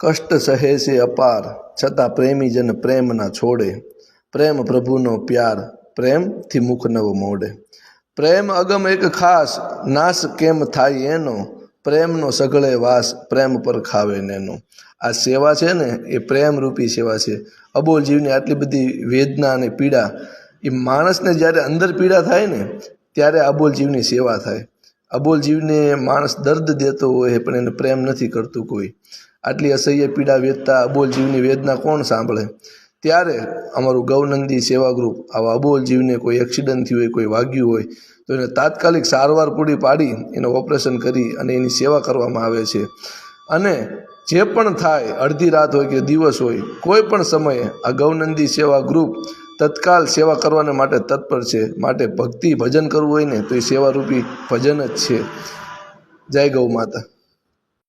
કષ્ટ સહે છે અપાર, છતાં પ્રેમીજન પ્રેમ ના છોડે. પ્રેમ પ્રભુનો પ્યાર, પ્રેમથી મુખ નવ મોડે. પ્રેમ અગમ એક ખાસ, નાશ કેમ થાય એનો? પ્રેમનો સઘળે વાસ, પ્રેમ પર ખાવે નેનો. આ સેવા છે ને, એ પ્રેમરૂપી સેવા છે. અબોલ જીવની આટલી બધી વેદના અને પીડા, એ માણસને જ્યારે અંદર પીડા થાય ને, ત્યારે અબોલ જીવની સેવા થાય. અબોલ જીવને માણસ દર્દ દેતો હોય, પણ એને પ્રેમ નથી કરતું કોઈ. આટલી અસહ્ય પીડા, વેદતા, અબોલ જીવની વેદના કોણ સાંભળે? ત્યારે અમારું ગૌનંદી સેવા ગ્રુપ આવા અબોલ જીવને કોઈ એક્સિડન્ટ થયું હોય, કોઈ વાગ્યું હોય, તો એને તાત્કાલિક સારવાર પૂરી પાડી, એનું ઓપરેશન કરી અને એની સેવા કરવામાં આવે છે. અને જે પણ થાય, અડધી રાત હોય કે દિવસ હોય, કોઈ પણ સમયે આ ગૌનંદી સેવા ગ્રુપ તત્કાલ સેવા કરવાને માટે તત્પર છે, માટે ભક્તિ ભજન કરવું હોય ને, તો એ સેવારૂપી ભજન જ છે. જય ગૌ માતા.